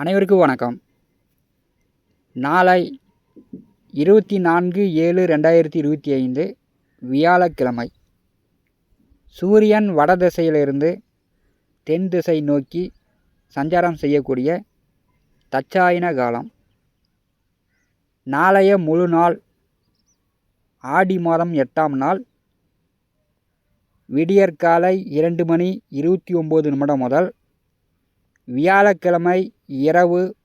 அனைவருக்கும் வணக்கம். நாளை இருபத்தி நான்கு ஏழு ரெண்டாயிரத்தி இருபத்தி ஐந்து வியாழக்கிழமை. சூரியன் வட திசையிலிருந்து தென் திசை நோக்கி சஞ்சாரம் செய்யக்கூடிய தச்சாயன காலம். நாளைய முழு நாள் ஆடி மாதம் எட்டாம் நாள் விடியற்காலை இரண்டு மணி இருபத்தி ஒம்பது நிமிடம் முதல் வியாழக்கிழமை இரவு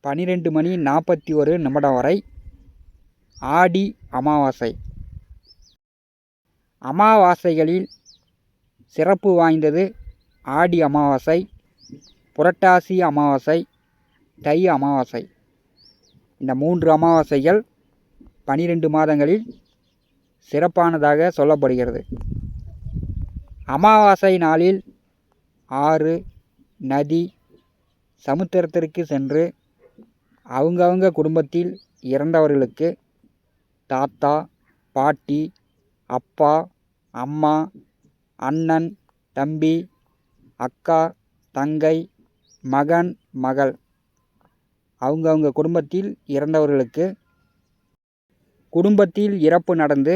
பன்னிரெண்டு மணி நாற்பத்தி ஒரு நிமிடம் வரை ஆடி அமாவாசை. அமாவாசைகளில் சிறப்பு வாய்ந்தது ஆடி அமாவாசை புரட்டாசி அமாவாசை தை அமாவாசை. இந்த மூன்று அமாவாசைகள் பனிரெண்டு மாதங்களில் சிறப்பானதாக சொல்லப்படுகிறது. அமாவாசை நாளில் ஆறு நதி சமுத்திரத்திற்கு சென்று அவங்கவுங்க குடும்பத்தில் இறந்தவர்களுக்கு தாத்தா பாட்டி அப்பா அம்மா அண்ணன் தம்பி அக்கா தங்கை மகன் மகள். அவங்கவுங்க குடும்பத்தில் இறந்தவர்களுக்கு குடும்பத்தில் இறப்பு நடந்து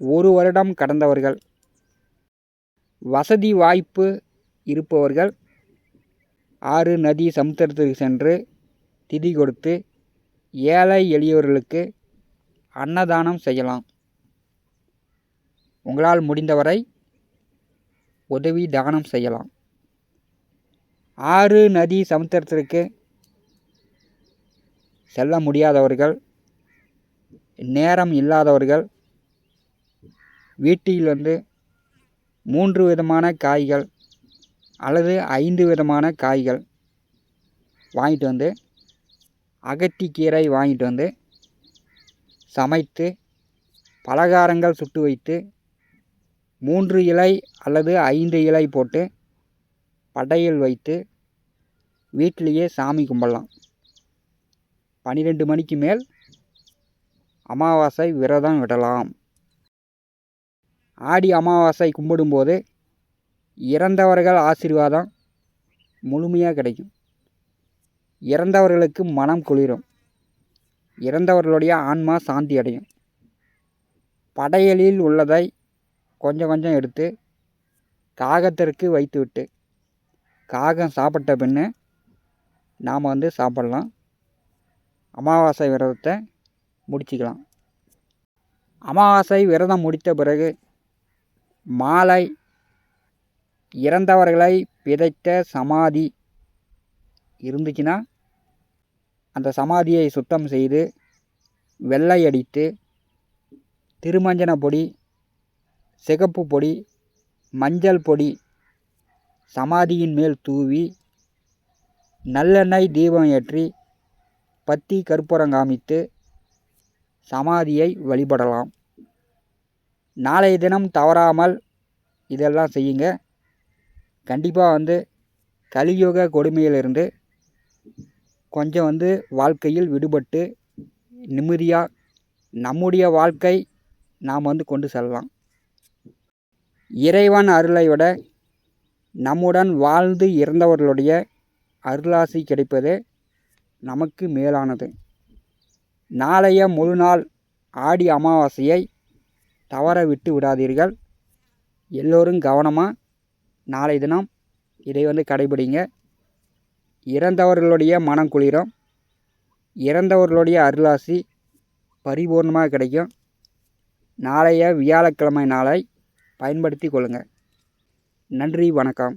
ஒரு வருடம் கடந்தவர்கள். வசதி வாய்ப்பு இருப்பவர்கள். ஆறு நதி சமுத்திரத்திற்கு சென்று திதி கொடுத்து ஏழை எளியவர்களுக்கு அன்னதானம் செய்யலாம். உங்களால் முடிந்தவரை உதவி தானம் செய்யலாம். ஆறு நதி சமுத்திரத்திற்கு செல்ல முடியாதவர்கள் நேரம் இல்லாதவர்கள் வீட்டில் வந்து மூன்று விதமான காய்கள் அல்லது ஐந்து விதமான காய்கள் வாங்கிட்டு வந்து அகத்திக்கீரை வாங்கிட்டு வந்து சமைத்து பலகாரங்கள் சுட்டு வைத்து மூன்று இலை அல்லது ஐந்து இலை போட்டு படையல் வைத்து வீட்டிலேயே சாமி கும்பிடலாம். பன்னிரெண்டு மணிக்கு மேல் அமாவாசை விரதம் விடலாம். ஆடி அமாவாசை கும்பிடும்போது இறந்தவர்கள் ஆசீர்வாதம் முழுமையாக கிடைக்கும். இறந்தவர்களுக்கு மனம் குளிரும். இறந்தவர்களுடைய ஆன்மா சாந்தி அடையும். படையலில் உள்ளதை கொஞ்சம் கொஞ்சம் எடுத்து காகத்திற்கு வைத்துவிட்டு காகம் சாப்பிட்ட பின்னு நாம் வந்து சாப்பிட்லாம். அமாவாசை விரதத்தை முடிச்சுக்கலாம். அமாவாசை விரதம் முடித்த பிறகு மாலை இறந்தவர்களை விதைத்த சமாதி இருந்துச்சுன்னா அந்த சமாதியை சுத்தம் செய்து வெள்ளை அடித்து திருமஞ்சன பொடி சிகப்பு பொடி மஞ்சள் பொடி சமாதியின் மேல் தூவி நல்லெண்ணெய் தீபம் ஏற்றி பத்தி கற்பூரம் காமித்து சமாதியை வழிபடலாம். நாளைய தினம் தவறாமல் இதெல்லாம் செய்யுங்க. கண்டிப்பாக வந்து கலியுக கொடுமையிலிருந்து கொஞ்சம் வந்து வாழ்க்கையில் விடுபட்டு நிம்மதியாக நம்முடைய வாழ்க்கை நாம் வந்து கொண்டு செல்லலாம். இறைவன் அருளை விட நம்முடன் வாழ்ந்து இறந்தவர்களுடைய அருளாசி கிடைப்பது நமக்கு மேலானது. நாளைய முழு நாள் ஆடி அமாவாசையை தவற விட்டு விடாதீர்கள். எல்லோரும் கவனமாக நாளை தினம் இதை வந்து கடைபிடிங்க. இறந்தவர்களுடைய மனம் குளிரும். இறந்தவர்களுடைய அருளாசி பரிபூர்ணமாக கிடைக்கும். நாளைய வியாழக்கிழமை நாளை பயன்படுத்தி கொள்ளுங்கள் நன்றி வணக்கம்.